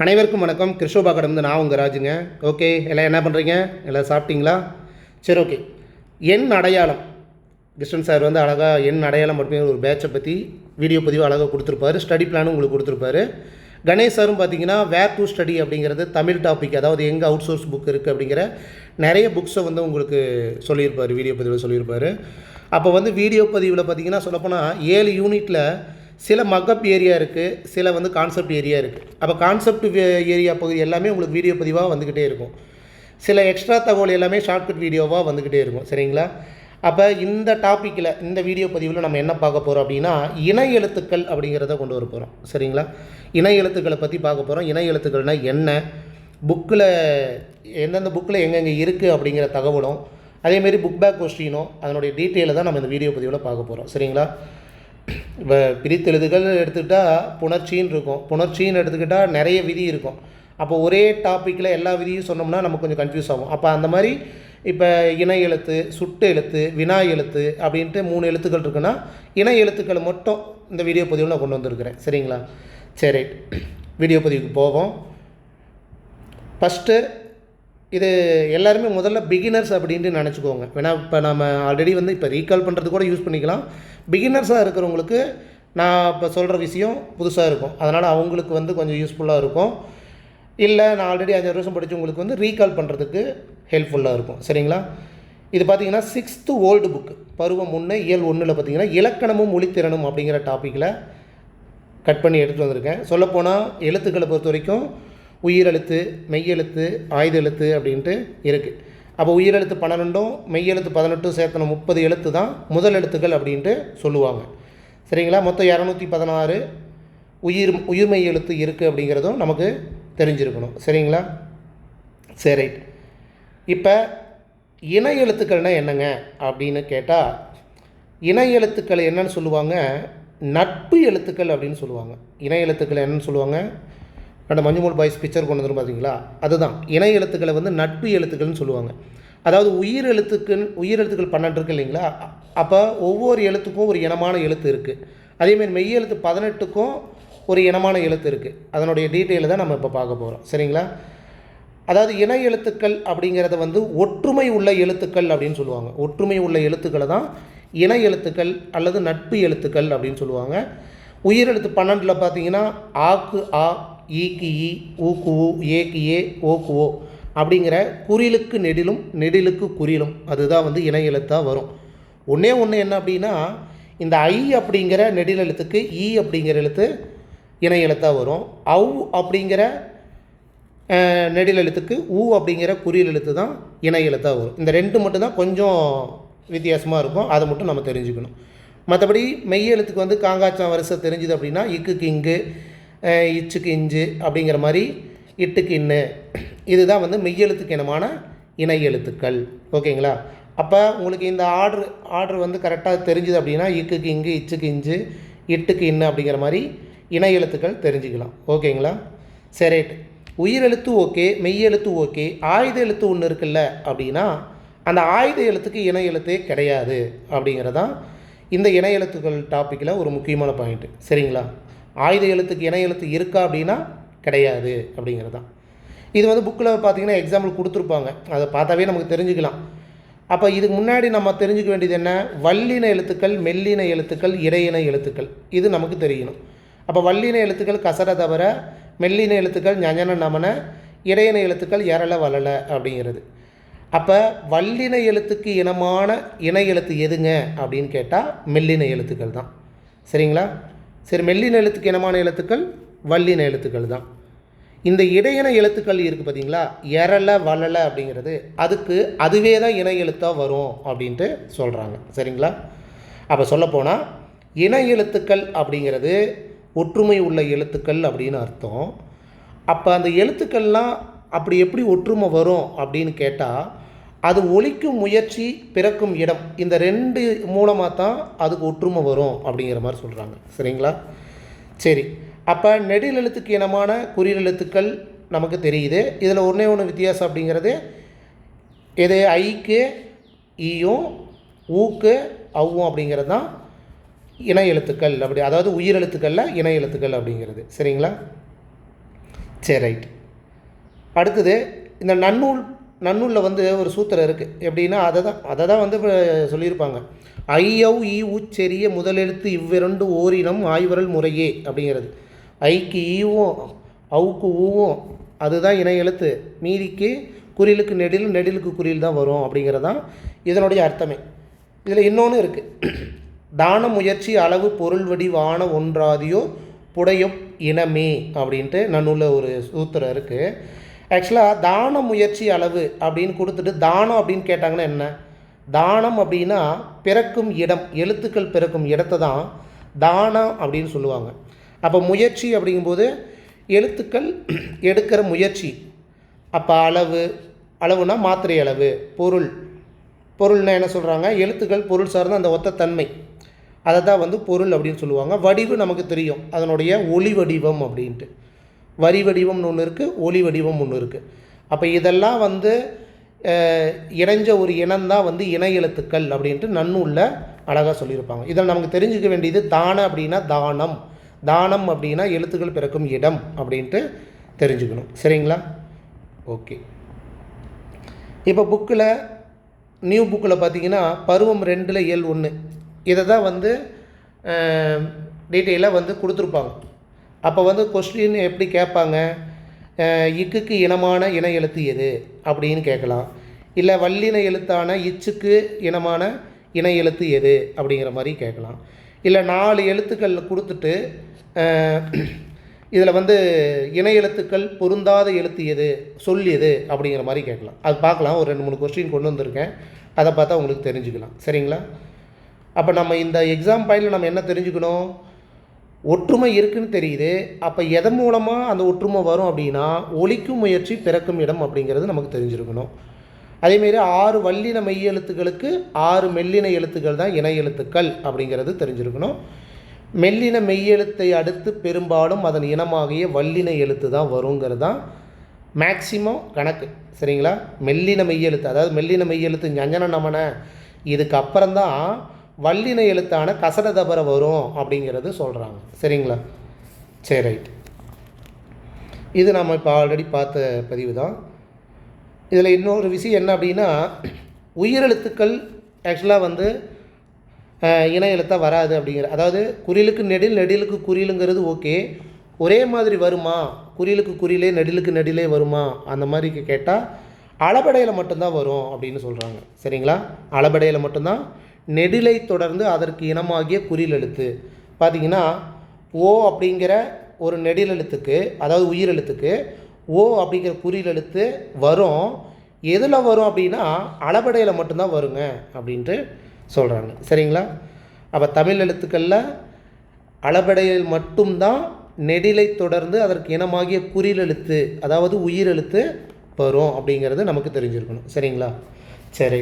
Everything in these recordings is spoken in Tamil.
அனைவருக்கும் வணக்கம். கிருஷோபா கடந்து நான் உங்கள் ராஜுங்க. ஓகே எல்லாம் என்ன பண்ணுறீங்க எல்லாம் சாப்பிட்டீங்களா? சரி ஓகே. என் அடையாளம். கிருஷ்ணன் சார் வந்து அழகாக என் அடையாளம் அப்படிங்கிற ஒரு பேட்சை பற்றி வீடியோ பதிவு அழகாக கொடுத்துருப்பாரு. ஸ்டடி பிளானும் உங்களுக்கு கொடுத்துருப்பாரு. கணேஷ் சாரும் பார்த்தீங்கன்னா வேர் டு ஸ்டடி அப்படிங்கிறது தமிழ் டாபிக் அதாவது எங்கே அவுட் சோர்ஸ் புக் இருக்குது அப்படிங்கிற நிறைய புக்ஸை வந்து உங்களுக்கு சொல்லியிருப்பார் வீடியோ பதிவில் சொல்லியிருப்பார். அப்போ வந்து வீடியோ பதிவில் பார்த்தீங்கன்னா சொல்லப்போனால் ஏழு யூனிட்டில் சில மக்கப் ஏரியா இருக்குது சில வந்து கான்செப்ட் ஏரியா இருக்குது அப்போ கான்செப்ட் ஏரியா பகுதி எல்லாமே உங்களுக்கு வீடியோ பதிவாக வந்துக்கிட்டே இருக்கும். சில எக்ஸ்ட்ரா தகவல் எல்லாமே ஷார்ட்கட் வீடியோவாக வந்துக்கிட்டே இருக்கும். சரிங்களா? அப்போ இந்த டாப்பிக்கில் இந்த வீடியோ பதிவில் நம்ம என்ன பார்க்க போகிறோம் அப்படின்னா இணை எழுத்துக்கள் அப்படிங்கிறத கொண்டு வர போகிறோம் சரிங்களா? இணை எழுத்துக்களை பற்றி பார்க்க போகிறோம் இணை எழுத்துக்கள்னால் என்ன? புக்கில் எந்தெந்த புக்கில் எங்கெங்கே இருக்குது அப்படிங்கிற தகவலும் அதேமாரி புக் பேக் கொஸ்டினும் அதனுடைய டீட்டெயிலை தான் நம்ம இந்த வீடியோ பதிவில் பார்க்க போகிறோம் சரிங்களா? இப்போ பிரித்தெழுதுகள் எடுத்துக்கிட்டால் புணர்ச்சின்னு இருக்கும். புணர்ச்சின்னு எடுத்துக்கிட்டால் நிறைய விதி இருக்கும். அப்போ ஒரே டாப்பிக்கில் எல்லா விதியும் சொன்னோம்னா நமக்கு கொஞ்சம் கன்ஃபியூஸ் ஆகும். அப்போ அந்த மாதிரி இப்போ இணை எழுத்து சுட்டு எழுத்து வினா எழுத்து அப்படின்ட்டு மூணு எழுத்துக்கள் இருக்குன்னா இணை எழுத்துக்களை மட்டும் இந்த வீடியோ பதிவில் நான் கொண்டு வந்திருக்கிறேன். சரிங்களா? சரி. வீடியோ பதிவுக்கு போவோம். ஃபஸ்ட்டு இது எல்லாருமே முதல்ல பிகினர்ஸ் அப்படின்ட்டு நினச்சிக்கோங்க. வேணால் இப்போ நம்ம ஆல்ரெடி வந்து இப்போ ரீகால் பண்ணுறது கூட யூஸ் பண்ணிக்கலாம். பிகினர்ஸாக இருக்கிறவங்களுக்கு நான் இப்போ சொல்கிற விஷயம் புதுசாக இருக்கும். அதனால் அவங்களுக்கு வந்து கொஞ்சம் யூஸ்ஃபுல்லாக இருக்கும். இல்லை நான் ஆல்ரெடி அஞ்சாறு வருஷம் படித்தவங்களுக்கு வந்து ரீகால் பண்ணுறதுக்கு ஹெல்ப்ஃபுல்லாக இருக்கும். சரிங்களா? இது பார்த்தீங்கன்னா சிக்ஸ்த்து ஓல்டு புக்கு பருவம் ஒன்று இயல் ஒன்றில் பார்த்தீங்கன்னா இலக்கணமும் மொழித்திறனும் அப்படிங்கிற டாப்பிக்கில் கட் பண்ணி எடுத்துகிட்டு வந்திருக்கேன். சொல்லப்போனால் எழுத்துக்களை பொறுத்த வரைக்கும் உயிரெழுத்து மெய்யெழுத்து ஆயுத எழுத்து அப்படின்ட்டு இருக்குது அப்போ உயிரெழுத்து பன்னெண்டும் மெய்யெழுத்து பதினெட்டும் சேர்த்தன முப்பது எழுத்து தான் முதல் எழுத்துக்கள் அப்படின்ட்டு சொல்லுவாங்க. சரிங்களா? மொத்தம் இரநூத்தி பதினாறு உயிர் உயிர்மை எழுத்து இருக்குது அப்படிங்கிறதும் நமக்கு தெரிஞ்சிருக்கணும். சரிங்களா? சரி. இப்போ இணை எழுத்துக்கள்னால் என்னங்க அப்படின்னு கேட்டால் இணை எழுத்துக்கள் என்னன்னு சொல்லுவாங்க நட்பு எழுத்துக்கள் அப்படின்னு சொல்லுவாங்க. இணை எழுத்துக்கள் என்னன்னு சொல்லுவாங்க அந்த மஞ்சுமூல் பாய்ஸ் பிக்சர் கொண்டு வந்து பார்த்தீங்களா அதுதான். இணை எழுத்துக்களை வந்து நட்பு எழுத்துக்கள்னு சொல்லுவாங்க. அதாவது உயிர் எழுத்துக்குன்னு உயிர் எழுத்துக்கள் பன்னெண்டு இருக்கு இல்லைங்களா? அப்போ ஒவ்வொரு எழுத்துக்கும் ஒரு இனமான எழுத்து இருக்குது அதேமாதிரி மெய் எழுத்து பதினெட்டுக்கும் ஒரு இனமான எழுத்து இருக்குது அதனுடைய டீட்டெயிலை தான் நம்ம இப்போ பார்க்க போகிறோம் சரிங்களா? அதாவது இணை எழுத்துக்கள் அப்படிங்கிறத வந்து ஒற்றுமை உள்ள எழுத்துக்கள் அப்படின்னு சொல்லுவாங்க. ஒற்றுமை உள்ள எழுத்துக்களை தான் இணை எழுத்துக்கள் அல்லது நட்பு எழுத்துக்கள் அப்படின்னு சொல்லுவாங்க. உயிரெழுத்து பன்னெண்டில் பார்த்தீங்கன்னா ஆக்கு ஆ ஈக்கு ஈ ஊக்கு ஊ ஏக்கு ஏ ஓக்கு ஓ அப்படிங்கிற குறிலுக்கு நெடிலும் நெடிலுக்கு குறிலும் அதுதான் வந்து இணை எழுத்தாக வரும். ஒன்றே ஒன்று என்ன அப்படின்னா இந்த ஐ அப்படிங்கிற நெடில் எழுத்துக்கு ஈ அப்படிங்கிற எழுத்து இணை எழுத்தாக வரும். அவ் அப்படிங்கிற நெடில் எழுத்துக்கு ஊ அப்படிங்கிற குறியல் எழுத்து தான் இணை எழுத்தாக வரும். இந்த ரெண்டு மட்டும்தான் கொஞ்சம் வித்தியாசமாக இருக்கும். அதை மட்டும் நம்ம தெரிஞ்சுக்கணும். மற்றபடி மெய் எழுத்துக்கு வந்து காங்காச்சம் வரிசை தெரிஞ்சுது அப்படின்னா இக்கு கிங்கு இச்சுக்கு இஞ்சு அப்படிங்கிற மாதிரி இட்டுக்கு இன்னு. இதுதான் வந்து மெய்யெழுத்துக்கு இனமான இணை எழுத்துக்கள். ஓகேங்களா? அப்போ உங்களுக்கு இந்த ஆர்டர் ஆர்டர் வந்து கரெக்டாக தெரிஞ்சுது அப்படின்னா இக்குக்கு இங்கு இச்சுக்கு இஞ்சு இட்டுக்கு இன்னு அப்படிங்கிற மாதிரி இணை எழுத்துக்கள் தெரிஞ்சுக்கலாம். ஓகேங்களா? சரி உயிரெழுத்து ஓகே மெய்யெழுத்து ஓகே ஆயுத எழுத்து ஒன்று இருக்குல்ல அப்படின்னா அந்த ஆயுத எழுத்துக்கு இணை எழுத்தே கிடையாது அப்படிங்கிறதான் இந்த இணை எழுத்துக்கள் டாப்பிக்கில் ஒரு முக்கியமான பாயிண்ட்டு சரிங்களா? ஆயுத எழுத்துக்கு இணை எழுத்து இருக்கா அப்படின்னா கிடையாது அப்படிங்கிறது தான். இது வந்து புக்கில் பார்த்தீங்கன்னா எக்ஸாம்பிள் கொடுத்துருப்பாங்க. அதை பார்த்தாவே நமக்கு தெரிஞ்சுக்கலாம். அப்போ இதுக்கு முன்னாடி நம்ம தெரிஞ்சுக்க வேண்டியது என்ன? வல்லின எழுத்துக்கள் மெல்லின எழுத்துக்கள் இடையின எழுத்துக்கள். இது நமக்கு தெரியணும். அப்போ வல்லின எழுத்துக்கள் கசர தவிர மெல்லின எழுத்துக்கள் ஞஞன நமன இடையின எழுத்துக்கள் எரள வளல அப்படிங்கிறது. அப்போ வல்லின எழுத்துக்கு இனமான இணை எழுத்து எதுங்க அப்படின்னு கேட்டால் மெல்லின எழுத்துக்கள் தான். சரிங்களா? சரி மெல்லின எழுத்துக்கு இனமான எழுத்துக்கள் வல்லின எழுத்துக்கள் தான். இந்த இடையின எழுத்துக்கள் இருக்குது பார்த்தீங்களா எரலை வளல அப்படிங்கிறது. அதுக்கு அதுவே தான் இணை எழுத்தாக வரும் அப்படின்ட்டு சொல்கிறாங்க சரிங்களா? அப்போ சொல்லப்போனால் இணை எழுத்துக்கள் அப்படிங்கிறது ஒற்றுமை உள்ள எழுத்துக்கள் அப்படின்னு அர்த்தம். அப்போ அந்த எழுத்துக்கள்லாம் அப்படி எப்படி ஒற்றுமை வரும் அப்படின்னு கேட்டால் அது ஒழிக்கும் முயற்சி பிறக்கும் இடம். இந்த ரெண்டு மூலமாக தான் அதுக்கு ஒற்றுமை வரும் அப்படிங்கிற மாதிரி சொல்கிறாங்க சரிங்களா? சரி. அப்போ நெடில் எழுத்துக்கு இனமான குறில் எழுத்துக்கள் நமக்கு தெரியுது. இதில் ஒன்றே ஒன்று வித்தியாசம் அப்படிங்கிறது இது ஐக்கு ஈயும் ஊக்கு அவ்வும் அப்படிங்கிறது தான் இன எழுத்துக்கள் அப்படி. அதாவது உயிர் எழுத்துக்களில் இணை எழுத்துக்கள் அப்படிங்கிறது. சரிங்களா? சரி ரைட். அடுத்தது இந்த நன்னூல் நன்னூலில் வந்து ஒரு சூத்திரம் இருக்குது எப்படின்னா அதை தான் அதை தான் வந்து சொல்லியிருப்பாங்க. ஐயவ் ஈ உச்செரிய முதலெழுத்து இவ்விரண்டு ஓரினம் ஆய்வரல் முறையே அப்படிங்கிறது. ஐக்கு ஈவும் அவுக்கு ஊவும் அதுதான் இணை எழுத்து. மீதிக்கு குறிலுக்கு நெடில் நெடிலுக்கு குறியில் தான் வரும் அப்படிங்கிறது தான் இதனுடைய அர்த்தமே. இதில் இன்னொன்று இருக்குது தான முயற்சி அளவு பொருள் வடிவான ஒன்றாதியோ புடையொப் இனமே அப்படின்ட்டு நன்னூலில் ஒரு சூத்திரம் இருக்குது ஆக்சுவலாக தான முயற்சி அளவு அப்படின்னு கொடுத்துட்டு தானம் அப்படின்னு கேட்டாங்கன்னா என்ன? தானம் அப்படின்னா பிறக்கும் இடம் எழுத்துக்கள் பிறக்கும் இடத்தை தான் தானம் அப்படின்னு சொல்லுவாங்க. அப்போ முயற்சி அப்படிங்கும்போது எழுத்துக்கள் எடுக்கிற முயற்சி. அப்போ அளவு அளவுனா மாத்திரை அளவு பொருள். பொருள்னா என்ன சொல்கிறாங்க எழுத்துக்கள் பொருள் சார்ந்த அந்த ஒத்த தன்மை. அதை தான் வந்து பொருள் அப்படின்னு சொல்லுவாங்க. வடிவு நமக்கு தெரியும். அதனுடைய ஒளி வடிவம் அப்படின்ட்டு. வரி வடிவம்னு ஒன்று இருக்குது ஒளி வடிவம் ஒன்று இருக்குது அப்போ இதெல்லாம் வந்து இணைஞ்ச ஒரு இனம்தான் வந்து இணை எழுத்துக்கள் அப்படின்ட்டு நன்னூலில் அழகாக சொல்லியிருப்பாங்க. இதில் நமக்கு தெரிஞ்சுக்க வேண்டியது தானம் அப்படின்னா தானம். தானம் அப்படின்னா எழுத்துக்கள் பிறக்கும் இடம் அப்படின்ட்டு தெரிஞ்சுக்கணும். சரிங்களா? ஓகே. இப்போ புக்கில் நியூ புக்கில் பார்த்தீங்கன்னா பருவம் ரெண்டில் இயல் ஒன்று இதை தான் வந்து டீட்டெயிலாக வந்து கொடுத்துருப்பாங்க. அப்போ வந்து கொஸ்டின் எப்படி கேட்பாங்க? இக்குக்கு இனமான இன எழுத்து எது? அப்படின்னு கேட்கலாம். இல்லை வல்லின எழுத்தான இச்சுக்கு இனமான இன எழுத்து எது? அப்படிங்கிற மாதிரி கேட்கலாம். இல்லை நாலு எழுத்துக்கள் கொடுத்துட்டு இதில் வந்து இணை எழுத்துக்கள் பொருந்தாத எழுத்து எது? சொல் எது? அப்படிங்கிற மாதிரி கேட்கலாம். அது பார்க்கலாம். ஒரு ரெண்டு மூணு கொஸ்டின் கொண்டு வந்திருக்கேன். அதை பார்த்தா உங்களுக்கு தெரிஞ்சுக்கலாம். சரிங்களா? அப்போ நம்ம இந்த எக்ஸாம் பாயிண்டில் நம்ம என்ன தெரிஞ்சுக்கணும்? ஒற்றுமை இருக்குன்னு தெரியுது. அப்போ எதன் மூலமாக அந்த ஒற்றுமை வரும் அப்படின்னா ஒழிக்கும் முயற்சி பிறக்கும் இடம் அப்படிங்கிறது நமக்கு தெரிஞ்சிருக்கணும். அதேமாரி ஆறு வல்லின மெய் எழுத்துக்களுக்கு ஆறு மெல்லின எழுத்துக்கள் தான் இணை எழுத்துக்கள் அப்படிங்கிறது தெரிஞ்சிருக்கணும். மெல்லின மெய்யெழுத்தை அடுத்து பெரும்பாலும் அதன் இனமாகிய வல்லின எழுத்து தான் வருங்கிறது தான் மேக்சிமம் கணக்கு. சரிங்களா? மெல்லின மெய்யெழுத்து அதாவது மெல்லின மெய்யெழுத்து ஞஞ்சன நமன. இதுக்கப்புறம்தான் வல்லின எழுத்தான கசட தபர வரும் அப்படிங்கிறது சொல்கிறாங்க சரிங்களா? சரி ரைட் இது நம்ம இப்போ ஆல்ரெடி பார்த்த பதிவு தான் இதில் இன்னொரு விஷயம் என்ன அப்படின்னா உயிரெழுத்துக்கள் ஆக்சுவலாக வந்து இன எழுத்தாக வராது அப்படிங்கிற அதாவது குறிலுக்கு நெடில் நெடிலுக்கு குறிலுங்கிறது ஓகே ஒரே மாதிரி வருமா? குறிலுக்கு குறிலே நெடிலுக்கு நெடிலே வருமா? அந்த மாதிரி கேட்டால் அளபடையில் மட்டும்தான் வரும் அப்படின்னு சொல்கிறாங்க சரிங்களா? அளபடையில் மட்டும்தான். நெடிலை தொடர்ந்து அதற்கு இனமாகிய குறில் எழுத்து. பார்த்தீங்கன்னா ஓ அப்படிங்கிற ஒரு நெடில் எழுத்துக்கு அதாவது உயிரெழுத்துக்கு ஓ அப்படிங்கிற குறியில் எழுத்து வரும். எதில் வரும் அப்படின்னா அளபடையில் மட்டும்தான் வருங்க அப்படின்ட்டு சொல்கிறாங்க சரிங்களா? அப்போ தமிழ் எழுத்துக்களில் அளபடையில் மட்டும்தான் நெடிலை தொடர்ந்து அதற்கு இனமாகிய குறியில் எழுத்து அதாவது உயிரெழுத்து வரும் அப்படிங்கிறது நமக்கு தெரிஞ்சிருக்கணும். சரிங்களா? சரி.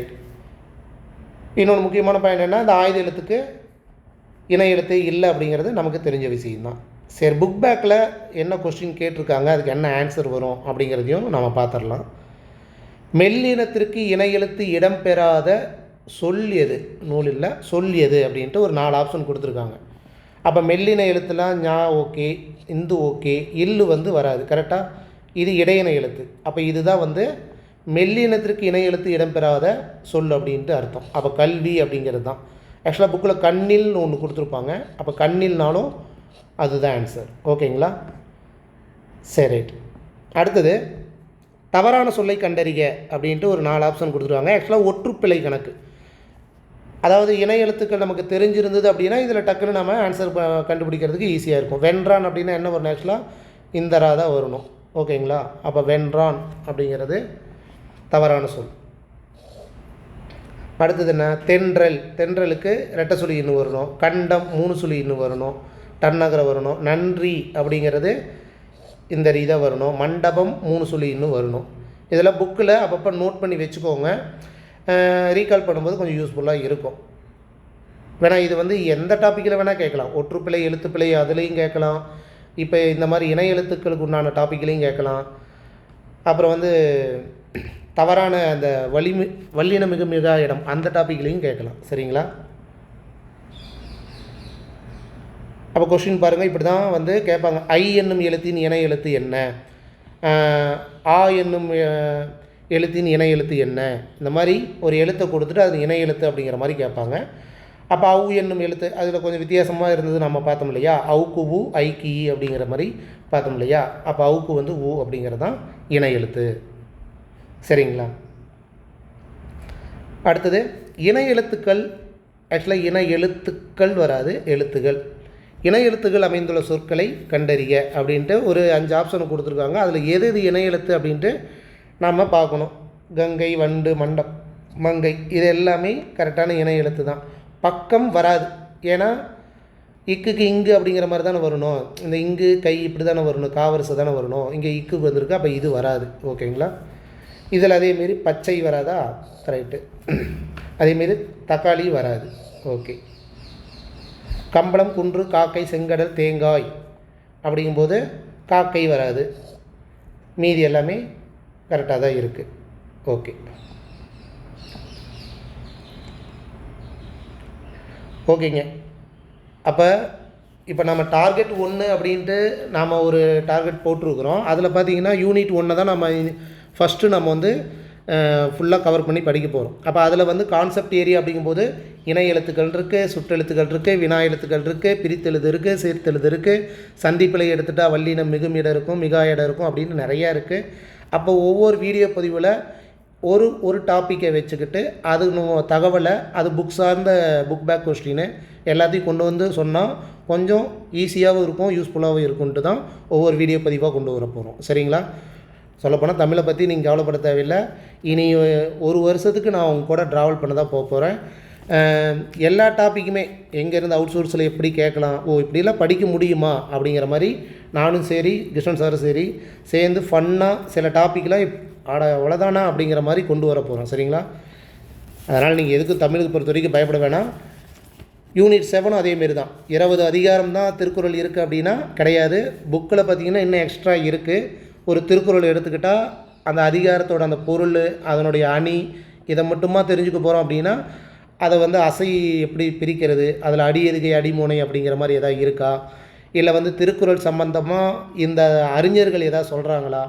இன்னொன்று முக்கியமான பாயிண்ட் என்ன இந்த ஆயுத எழுத்துக்கு இணை எழுத்து இல்லை அப்படிங்கிறது நமக்கு தெரிஞ்ச விஷயம்தான். சரி புக் பேக்கில் என்ன கொஸ்டின் கேட்டிருக்காங்க? அதுக்கு என்ன ஆன்சர் வரும் அப்படிங்கிறதையும் நம்ம பார்த்துடலாம். மெல்லினத்திற்கு இணை எழுத்து இடம்பெறாத சொல் எது? நூலில் சொல் எது அப்படின்ட்டு ஒரு நாலு ஆப்ஷன் கொடுத்துருக்காங்க. அப்போ மெல்லின எழுத்துலாம் ஞா ஓகே இந்து ஓகே இல்லு வந்து வராது கரெக்டாக இது இடையின எழுத்து. அப்போ இதுதான் வந்து மெல்லினத்திற்கு இணை எழுத்து இடம்பெறாத சொல் அப்படின்ட்டு அர்த்தம். அப்போ கல்வி அப்படிங்கிறது தான். ஆக்சுவலாக புக்கில் கண்ணில்னு ஒன்று கொடுத்துருப்பாங்க. அப்போ கண்ணில்னாலும் அதுதான் ஆன்சர் ஓகேங்களா சரி ரைட். அடுத்தது தவறான சொல்லை கண்டறிக அப்படின்ட்டு ஒரு நாலு ஆப்ஷன் கொடுத்துருவாங்க. ஆக்சுவலாக ஒற்றுப்பிழை கணக்கு. அதாவது இணை எழுத்துக்கள் நமக்கு தெரிஞ்சிருந்தது அப்படின்னா இதில் டக்குன்னு நம்ம ஆன்சர் கண்டுபிடிக்கிறதுக்கு ஈஸியாக இருக்கும். வென்றான் அப்படின்னா என்ன வரணும் ஆக்சுவலாக இந்தரா தான் வரணும். ஓகேங்களா அப்போ வென்றான் அப்படிங்கிறது தவறான சொல். அடுத்தது என்ன? தென்றல். தென்றலுக்கு ரெட்டை சுழி இன்னும் வரணும். கண்டம் மூணு சுழி இன்னும் வரணும். டன்னகரை வரணும். நன்றி அப்படிங்கிறது இந்த இதை வரணும். மண்டபம் மூணு சுழி இன்னும் வரணும். இதெல்லாம் புக்கில் அப்பப்போ நோட் பண்ணி வச்சுக்கோங்க. ரீகால் பண்ணும்போது கொஞ்சம் யூஸ்ஃபுல்லாக இருக்கும். வேணால் இது வந்து எந்த டாப்பிக்கில் வேணால் கேட்கலாம். ஒற்றுப்பிழை எழுத்துப்பிழை அதுலேயும் கேட்கலாம். இப்போ இந்த மாதிரி இணை எழுத்துக்களுக்கு உண்டான டாப்பிக்லேயும் கேட்கலாம். அப்புறம் வந்து தவறான அந்த வலிமி வல்லின மிக மிக இடம் அந்த டாப்பிக்லேயும் கேட்கலாம். சரிங்களா? அப்போ கொஷின் பாருங்கள் இப்படி தான் வந்து கேட்பாங்க. ஐ என்னும் எழுத்தின் இணை எழுத்து என்ன? ஆ என்னும் எழுத்தின் இணை எழுத்து என்ன? இந்த மாதிரி ஒரு எழுத்தை கொடுத்துட்டு அது இணை எழுத்து அப்படிங்கிற மாதிரி கேட்பாங்க. அப்போ அவு என்னும் எழுத்து அதில் கொஞ்சம் வித்தியாசமாக இருந்தது நம்ம பார்த்தோம் இல்லையா? அவுக்கு உ ஐ ஈ அப்படிங்கிற மாதிரி பார்த்தோம் இல்லையா? அப்போ அவுக்கு வந்து உ அப்படிங்கிறது தான் இணை எழுத்து. சரிங்களா? அடுத்தது இணை எழுத்துக்கள் ஆக்சுவலாக இணை எழுத்துக்கள் வராது எழுத்துகள். இணை எழுத்துக்கள் அமைந்துள்ள சொற்களை கண்டறிய அப்படின்ட்டு ஒரு அஞ்சு ஆப்ஷன் கொடுத்துருக்காங்க. அதில் எது எது இணை எழுத்து அப்படின்ட்டு நாம் பார்க்கணும். கங்கை வண்டு மண்டம் மங்கை இது எல்லாமே கரெக்டான இணை எழுத்து தான். பக்கம் வராது. ஏன்னா இக்குக்கு இங்கு அப்படிங்கிற மாதிரி தானே வரணும். இந்த இங்கு கை இப்படி தானே வரணும். காவரிசை தானே வரணும். இங்கே இக்குக்கு வந்திருக்கு அப்போ இது வராது. ஓகேங்களா? இதில் அதேமாரி பச்சை வராதா? கரெக்டு அதேமாரி தக்காளி வராது. ஓகே கம்பளம் குன்று காக்கை செங்கடல் தேங்காய் அப்படிங்கும்போது காக்கை வராது. மீதி எல்லாமே கரெக்டாக தான் இருக்குது ஓகே ஓகேங்க அப்போ இப்போ நம்ம டார்கெட் ஒன்று அப்படின்ட்டு நாம் ஒரு டார்கெட் போட்டிருக்கிறோம். அதில் பார்த்தீங்கன்னா யூனிட் ஒன்றை தான் நம்ம ஃபஸ்ட்டு நம்ம வந்து ஃபுல்லாக கவர் பண்ணி படிக்க போகிறோம் அப்போ அதில் வந்து கான்செப்ட் ஏரியா அப்படிங்கும்போது இணை எழுத்துக்கள் இருக்குது சுற்றெழுத்துக்கள் இருக்குது வினா எழுத்துக்கள் இருக்குது பிரித்தெழுது இருக்குது சேர்த்தெழுது இருக்குது சந்திப்பிலை எடுத்துட்டா வல்லினம் மிகும் இடம் இருக்கும் மிகா இடம் இருக்கும் அப்படின்னு நிறையா இருக்குது அப்போ ஒவ்வொரு வீடியோ பதிவில் ஒரு ஒரு டாப்பிக்கை வச்சுக்கிட்டு அது தகவலை அது புக் சார்ந்த புக் பேக் கொஸ்டின்னு எல்லாத்தையும் கொண்டு வந்து சொன்னால் கொஞ்சம் ஈஸியாகவும் இருக்கும் யூஸ்ஃபுல்லாகவும் இருக்கும்ன்ட்டு தான் ஒவ்வொரு வீடியோ பதிவாக கொண்டு வர போகிறோம் சரிங்களா? சொல்லப்போனால் தமிழை பற்றி நீங்கள் கவலைப்பட தேவையில்லை. இனி ஒரு வருஷத்துக்கு நான் உங்க கூட ட்ராவல் பண்ண தான் போக போகிறேன் எல்லா டாப்பிக்குமே எங்கேருந்து அவுட் சோர்ஸில் எப்படி கேட்கலாம்? ஓ இப்படிலாம் படிக்க முடியுமா? அப்படிங்கிற மாதிரி நானும் சரி கிருஷ்ணன் சாரும் சரி சேர்ந்து ஃபன்னாக சில டாப்பிக்லாம் ஆட அவ்வளோதானா அப்படிங்கிற மாதிரி கொண்டு வர போகிறோம் சரிங்களா? அதனால் நீங்கள் எதுக்கும் தமிழுக்கு பொறுத்த வரைக்கும் பயப்பட வேணாம். யூனிட் செவனும் அதேமாரி தான். இருபது அதிகாரம் தான் திருக்குறள் இருக்குது அப்படின்னா கிடையாது. புக்கில் பார்த்தீங்கன்னா இன்னும் எக்ஸ்ட்ரா இருக்குது ஒரு திருக்குறள் எடுத்துக்கிட்டால் அந்த அதிகாரத்தோட அந்த பொருள் அதனுடைய அணி இதை மட்டுமா தெரிஞ்சுக்க போகிறோம் அப்படின்னா அதை வந்து அசை எப்படி பிரிக்கிறது அதில் அடி எதுகை அடிமூனை அப்படிங்கிற மாதிரி எதாவது இருக்கா? இல்லை வந்து திருக்குறள் சம்பந்தமாக இந்த அறிஞர்கள் எதாவது சொல்கிறாங்களா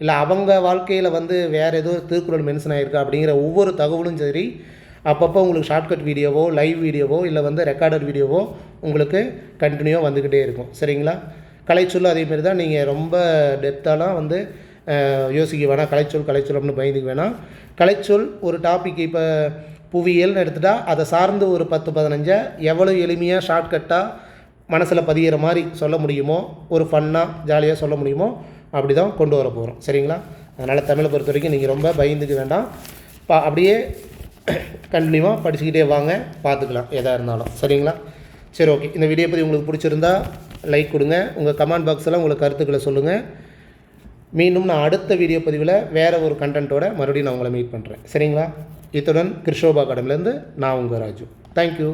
இல்லை அவங்க வாழ்க்கையில் வந்து வேறு ஏதோ திருக்குறள் மென்ஷன் ஆகிருக்கா அப்படிங்கிற ஒவ்வொரு தகவலும் சரி அப்பப்போ உங்களுக்கு ஷார்ட்கட் வீடியோவோ லைவ் வீடியோவோ இல்லை வந்து ரெக்கார்டட் வீடியோவோ உங்களுக்கு கண்டினியூவாக வந்துக்கிட்டே இருக்கும். சரிங்களா? கலைச்சொல்லும் அதேமாரி தான் நீங்கள் ரொம்ப டெப்த்தாலாம் வந்து யோசிக்க வேணாம். கலைச்சொல் கலைச்சொல் அப்படின்னு பயந்துக்க வேணாம். கலைச்சொல் ஒரு டாபிக் இப்போ புவியியல்னு எடுத்துட்டால் அதை சார்ந்து ஒரு பத்து பதினஞ்சை எவ்வளோ எளிமையாக ஷார்ட்கட்டாக மனசில் பதிகிற மாதிரி சொல்ல முடியுமோ ஒரு ஃபன்னாக ஜாலியாக சொல்ல முடியுமோ அப்படி தான் கொண்டு வர போகிறோம் சரிங்களா? அதனால் தமிழை பொறுத்த வரைக்கும் நீங்கள் ரொம்ப பயந்துக்க வேண்டாம். பா அப்படியே கண்டினியூவாக படிச்சுக்கிட்டே வாங்க. பார்த்துக்கலாம் எதாக இருந்தாலும். சரிங்களா? சரி ஓகே இந்த வீடியோ பற்றி உங்களுக்கு பிடிச்சிருந்தா லைக் கொடுங்க. உங்கள் கமெண்ட் பாக்ஸில் உங்களுக்கு கருத்துக்களை சொல்லுங்கள் மீண்டும் நான் அடுத்த வீடியோ பதிவில் வேறு ஒரு கண்டென்ட்டோட மறுபடியும் நான் உங்களை மீட் பண்ணுறேன் சரிங்களா? இத்துடன் கிருஷோபா அகாடமிலேருந்து நான் உங்கள் ராஜு. தேங்க்யூ